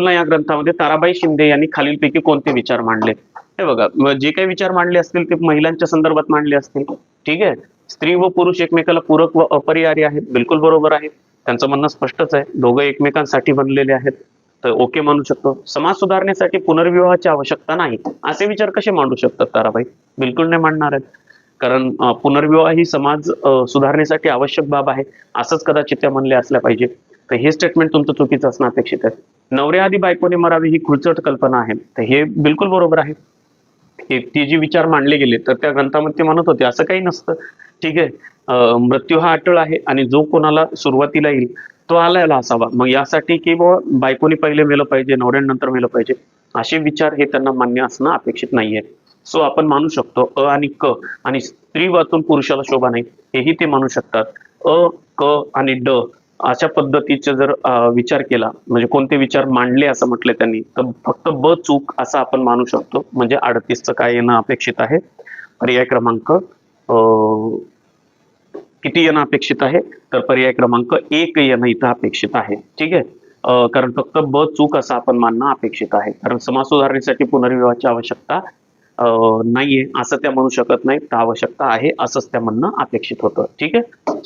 या ग्रंथामध्ये. ताराबाई शिंदे यांनी खालीलपैकी कोणते विचार मांडले? हे बघा जे काही विचार मांडले असतील ते महिलांच्या संदर्भात मांडले असतील. ठीक आहे? स्त्री व पुरुष एकमेकाला पूरक व अपरिहार्य आहेत बिलकुल बरोबर आहे त्यांचं म्हणणं स्पष्टच आहे. दोघं एकमेकांसाठी बनलेले आहेत. तर ओके म्हणू शकतो. समाज सुधारण्यासाठी पुनर्विवाहाची आवश्यकता नाही. असे विचार कसे मांडू शकतात ताराबाई? बिलकुल नाही मांडणार आहेत. कारण पुनर्विवाह ही समाज सुधारण्यासाठी सुधारणेसाठी आवश्यक बाब आहे. असंच कदाचित त्या म्हणल्या असल्या पाहिजे. तर हे स्टेटमेंट तुमचं चुकीचं असणं अपेक्षित आहे. नवऱ्या आधी बायकोने मरावी ही खुळचट कल्पना आहे. तर हे बिलकुल बरोबर आहे. हे ती जी विचार मांडले गेले तर त्या ग्रंथामध्ये ते म्हणत होते असं काही नसतं. ठीक आहे. मृत्यू हा अटळ आहे आणि जो कोणाला सुरुवातीला येईल तो आलायला असावा. मग यासाठी की बाबा बायकोनी पहिले मेलं पाहिजे नवऱ्यानंतर मेलं पाहिजे असे विचार हे त्यांना मान्य असणं अपेक्षित नाहीये. सो आपण मानू शकतो अ आणि क आणि स्त्री वाचून पुरुषाला शोभा नाही. हेही ते मानू शकतात. अ क आणि ड अशा पद्धतीचे जर विचार केला म्हणजे कोणते विचार मांडले असं म्हटले त्यांनी तर फक्त ब चूक असं आपण मानू शकतो. म्हणजे अडतीसचं काय येणं अपेक्षित आहे. पर्याय क्रमांक अ, किती येणं अपेक्षित आहे? तर पर्याय क्रमांक एक येणं इथं अपेक्षित आहे. ठीक आहे? कारण फक्त ब चूक असं आपण मानणं अपेक्षित आहे. कारण समाज सुधारणेसाठी पुनर्विवाहाची आवश्यकता नाहीये. असं त्या म्हणू शकत नाही तर आवश्यकता आहे असंच त्या म्हणणं अपेक्षित होतं. ठीक आहे?